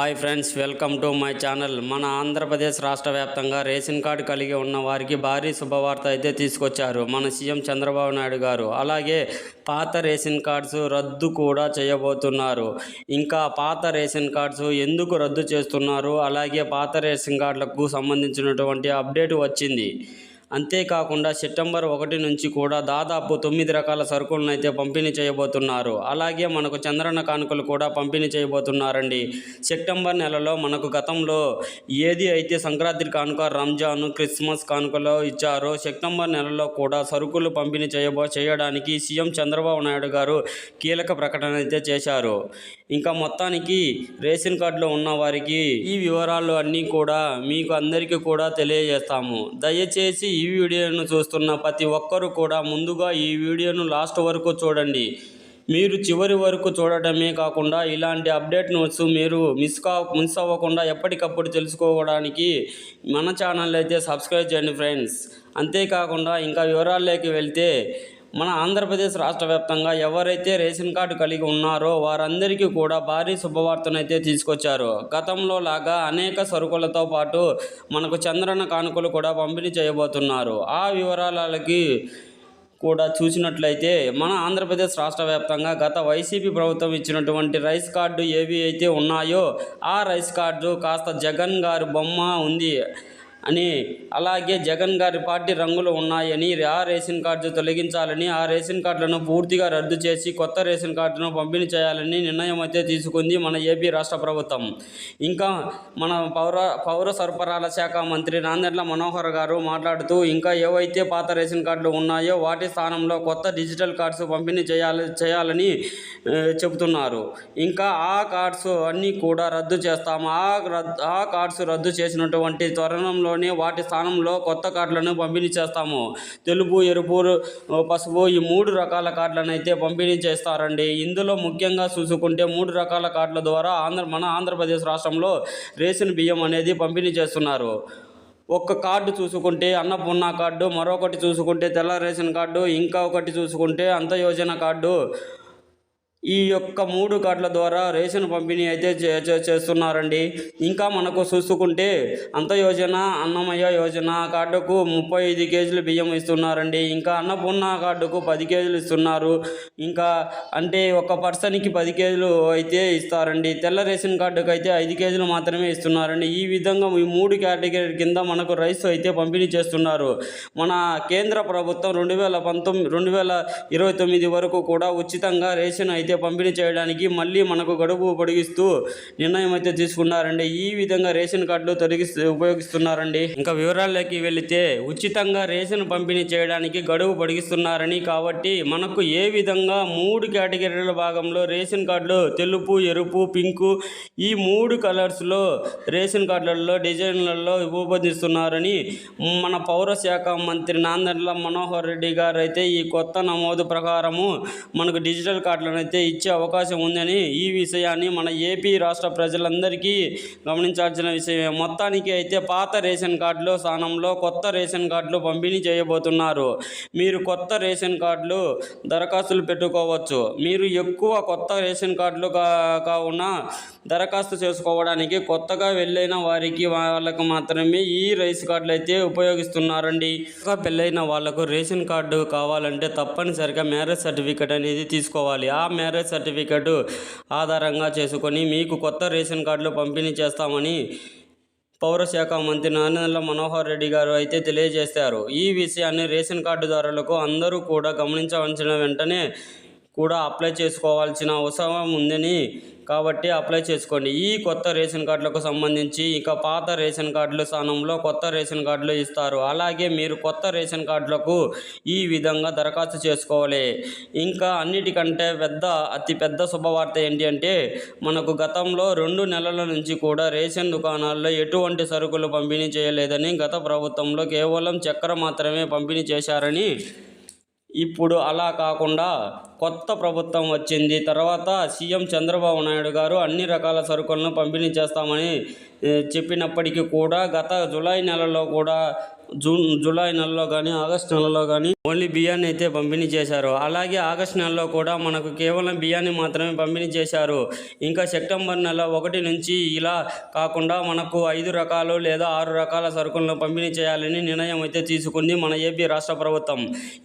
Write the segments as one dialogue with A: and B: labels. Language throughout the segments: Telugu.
A: Hi friends welcome to my channel. మన ఆంధ్రప్రదేశ్ రాష్ట్ర వ్యాప్తంగా రేషన్ కార్డు కలిగి ఉన్న వారికి భారీ శుభవార్త అయితే తీసుకొచ్చారు మన సీఎం చంద్రబాబు నాయుడు గారు. అలాగే పాత రేషన్ కార్డ్స్ రద్దు కూడా చేయబోతున్నారు. ఇంకా పాత రేషన్ కార్డ్స్ ఎందుకు రద్దు చేస్తున్నారు? అలాగే పాత రేషన్ కార్డులకు సంబంధించినటువంటి అప్డేట్ వచ్చింది. అంతేకాకుండా సెప్టెంబర్ ఒకటి నుంచి కూడా దాదాపు తొమ్మిది రకాల సరుకులను అయితే పంపిణీ చేయబోతున్నారు. అలాగే మనకు చంద్రన్న కానుకలు కూడా పంపిణీ చేయబోతున్నారండి. సెప్టెంబర్ నెలలో మనకు గతంలో ఏది అయితే సంక్రాంతి కానుక రంజాన్ క్రిస్మస్ కానుకలో ఇచ్చారో సెప్టెంబర్ నెలలో కూడా సరుకులు పంపిణీ చేయబో చేయడానికి సీఎం చంద్రబాబు నాయుడు గారు కీలక ప్రకటన అయితే చేశారు. ఇంకా మొత్తానికి రేషన్ కార్డులో ఉన్న వారికి ఈ వివరాలు అన్నీ కూడా మీకు అందరికీ కూడా తెలియజేస్తాము. దయచేసి ఈ వీడియోను చూస్తున్న ప్రతి ఒక్కరూ కూడా ముందుగా ఈ వీడియోను లాస్ట్ వరకు చూడండి. మీరు చివరి వరకు చూడటమే కాకుండా ఇలాంటి అప్డేట్ నోట్స్ మీరు మిస్ కా మిస్ అవ్వకుండా ఎప్పటికప్పుడు తెలుసుకోవడానికి మన ఛానల్ అయితే సబ్స్క్రైబ్ చేయండి ఫ్రెండ్స్. అంతేకాకుండా ఇంకా వివరాల్లోకి వెళ్తే మన ఆంధ్రప్రదేశ్ రాష్ట్ర వ్యాప్తంగా ఎవరైతే రేషన్ కార్డు కలిగి ఉన్నారో వారందరికీ కూడా భారీ శుభవార్తనైతే తీసుకొచ్చారు. గతంలో లాగా అనేక సరుకులతో పాటు మనకు చంద్రన్న కానుకలు కూడా పంపిణీ చేయబోతున్నారు. ఆ వివరాలకి కూడా చూసినట్లయితే మన ఆంధ్రప్రదేశ్ రాష్ట్ర వ్యాప్తంగా గత వైసీపీ ప్రభుత్వం ఇచ్చినటువంటి రైస్ కార్డు ఏవి అయితే ఉన్నాయో ఆ రైస్ కార్డు కాస్త జగన్ గారు బొమ్మ ఉంది. అని అలాగే జగన్ గారి పార్టీ రంగులు ఉన్నాయని ఆ రేషన్ కార్డు తొలగించాలని ఆ రేషన్ కార్డులను పూర్తిగా రద్దు చేసి కొత్త రేషన్ కార్డును పంపిణీ చేయాలని నిర్ణయం అయితే తీసుకుంది మన ఏపీ రాష్ట్ర ప్రభుత్వం. ఇంకా మన పౌర పౌర సరఫరాల శాఖ మంత్రి నాందెడ్ల మనోహర్ గారు మాట్లాడుతూ ఇంకా ఏవైతే పాత రేషన్ కార్డులు ఉన్నాయో వాటి స్థానంలో కొత్త డిజిటల్ కార్డ్స్ పంపిణీ చేయాలి చేయాలని చెబుతున్నారు. ఇంకా ఆ కార్డ్స్ అన్నీ కూడా రద్దు చేస్తాము. ఆ రద్దు ఆ కార్డ్స్ రద్దు చేసినటువంటి త్వరణంలో తరుణంలోనే వాటి స్థానంలో కొత్త కార్డులను పంపిణీ చేస్తాము. తెలుపు ఎరుపు పసుపు ఈ మూడు రకాల కార్డులను అయితే పంపిణీ చేస్తారండి. ఇందులో ముఖ్యంగా చూసుకుంటే మూడు రకాల కార్డుల ద్వారా ఆంధ్ర మన ఆంధ్రప్రదేశ్ రాష్ట్రంలో రేషన్ బియ్యం అనేది పంపిణీ చేస్తున్నారు. ఒక్క కార్డు చూసుకుంటే అన్నపూర్ణ కార్డు మరొకటి చూసుకుంటే తెల్ల రేషన్ కార్డు ఇంకా ఒకటి చూసుకుంటే అంతయోజన కార్డు ఈ యొక్క మూడు కార్డుల ద్వారా రేషన్ పంపిణీ అయితే చే- చేస్తున్నారండి. ఇంకా మనకు చూసుకుంటే అంత యోజన అన్నమయ్య యోజన కార్డుకు ముప్పై ఐదు కేజీలు బియ్యం ఇస్తున్నారండి. ఇంకా అన్నపూర్ణ కార్డుకు పది కేజీలు ఇస్తున్నారు. ఇంకా అంటే ఒక పర్సన్కి పది కేజీలు అయితే ఇస్తారండి. తెల్ల రేషన్ కార్డుకు అయితే ఐదు కేజీలు మాత్రమే ఇస్తున్నారండి. ఈ విధంగా ఈ మూడు కేటగిరీ కింద మనకు రైస్ అయితే పంపిణీ చేస్తున్నారు. మన కేంద్ర ప్రభుత్వం రెండు వేల పంతొమ్మిది రెండు వేల ఇరవై తొమ్మిది వరకు కూడా ఉచితంగా రేషన్ అయితే పంపిణీ చేయడానికి మళ్ళీ మనకు గడువు పొడిగిస్తూ నిర్ణయం అయితే తీసుకున్నారండి. ఈ విధంగా రేషన్ కార్డులు తొలగి ఉపయోగిస్తున్నారండి. ఇంకా వివరాల్లోకి వెళితే ఉచితంగా రేషన్ పంపిణీ చేయడానికి గడువు పొడిగిస్తున్నారని కాబట్టి మనకు ఏ విధంగా మూడు కేటగిరీల భాగంలో రేషన్ కార్డులు తెలుపు ఎరుపు పింకు ఈ మూడు కలర్స్లో రేషన్ కార్డులలో డిజైన్లలో రూపొందిస్తున్నారని మన పౌర శాఖ మంత్రి నాందర్ల మనోహర్ రెడ్డి గారు అయితే ఈ కొత్త నమోదు ప్రకారము మనకు డిజిటల్ కార్డులను అయితే ఇచ్చే అవకాశం ఉందని ఈ విషయాన్ని మన ఏపీ రాష్ట్ర ప్రజలందరికీ గమనించాల్సిన విషయమే. మొత్తానికి అయితే పాత రేషన్ కార్డులో స్థానంలో కొత్త రేషన్ కార్డులు పంపిణీ చేయబోతున్నారు. మీరు కొత్త రేషన్ కార్డులు దరఖాస్తులు పెట్టుకోవచ్చు. మీరు ఎక్కువ కొత్త రేషన్ కార్డులు కా కావున దరఖాస్తు చేసుకోవడానికి కొత్తగా వెళ్ళైన వారికి వాళ్ళకు మాత్రమే ఈ రైస్ కార్డులు అయితే ఉపయోగిస్తున్నారండి పెళ్ళైన వాళ్ళకు రేషన్ కార్డు కావాలంటే తప్పనిసరిగా మ్యారేజ్ సర్టిఫికేట్ అనేది తీసుకోవాలి. ఆ మ్యారేజ్ సర్టిఫికేట్ ఆధారంగా చేసుకొని మీకు కొత్త రేషన్ కార్డులు పంపిణీ చేస్తామని పౌరశాఖ మంత్రి నారాయణ మనోహర్ రెడ్డి గారు అయితే తెలియజేశారు. ఈ విషయాన్ని రేషన్ కార్డుదారులకు అందరూ కూడా గమనించవలసిన వెంటనే కూడా అప్లై చేసుకోవాల్సిన అవసరం ఉందని కాబట్టి అప్లై చేసుకోండి. ఈ కొత్త రేషన్ కార్డులకు సంబంధించి ఇక పాత రేషన్ కార్డుల స్థానంలో కొత్త రేషన్ కార్డులు ఇస్తారు. అలాగే మీరు కొత్త రేషన్ కార్డులకు ఈ విధంగా దరఖాస్తు చేసుకోవాలి. ఇంకా అన్నిటికంటే పెద్ద అతి పెద్ద శుభవార్త ఏంటి అంటే మనకు గతంలో రెండు నెలల నుంచి కూడా రేషన్ దుకాణాల్లో ఎటువంటి సరుకులు పంపిణీ చేయలేదని గత ప్రభుత్వంలో కేవలం చక్కెర మాత్రమే పంపిణీ చేశారని ఇప్పుడు అలా కాకుండా కొత్త ప్రభుత్వం వచ్చింది. తర్వాత సీఎం చంద్రబాబు నాయుడు గారు అన్ని రకాల సరుకులను పంపిణీ చేస్తామని చెప్పినప్పటికీ కూడా గత జూలై నెలలో కూడా జూన్ జూలై నెలలో కానీ ఆగస్ట్ నెలలో కానీ ఓన్లీ బియ్యాన్ని అయితే పంపిణీ చేశారు. అలాగే ఆగస్ట్ నెలలో కూడా మనకు కేవలం బియ్యాన్ని మాత్రమే పంపిణీ చేశారు. ఇంకా సెప్టెంబర్ నెల ఒకటి నుంచి ఇలా కాకుండా మనకు ఐదు రకాలు లేదా ఆరు రకాల సరుకులను పంపిణీ చేయాలని నిర్ణయం అయితే తీసుకుంది మన ఏపీ రాష్ట్ర ప్రభుత్వం.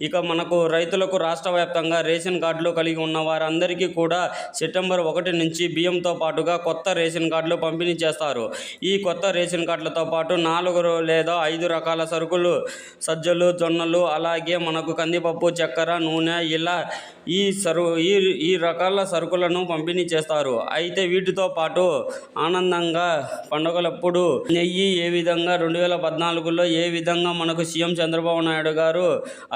A: ఇక మనకు రైతులకు రాష్ట్ర వ్యాప్తంగా రేషన్ కార్డులు కలిగి ఉన్న వారందరికీ కూడా సెప్టెంబర్ ఒకటి నుంచి బియ్యంతో పాటుగా కొత్త రేషన్ కార్డులు పంపిణీ చేస్తారు. ఈ కొత్త రేషన్ కార్డులతో పాటు నాలుగు లేదా ఐదు రకాల సరుకులు సజ్జలు జొన్నలు అలాగే మనకు కందిపప్పు చక్కెర నూనె ఇలా ఈ సరు ఈ ఈ రకాల సరుకులను పంపిణీ చేస్తారు. అయితే వీటితో పాటు ఆనందంగా పండుగలప్పుడు నెయ్యి ఏ విధంగా రెండు వేల పద్నాలుగులో ఏ విధంగా మనకు సీఎం చంద్రబాబు నాయుడు గారు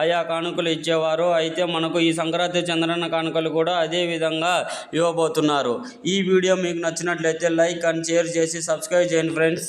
A: ఆయా కానుకలు ఇచ్చేవారు అయితే మనకు ఈ సంక్రాంతి చంద్రన్న కానుకలు కూడా అదే విధంగా ఇవ్వబోతున్నారు. ఈ వీడియో మీకు నచ్చినట్లయితే లైక్ అండ్ షేర్ చేసి సబ్స్క్రైబ్ చేయండి ఫ్రెండ్స్.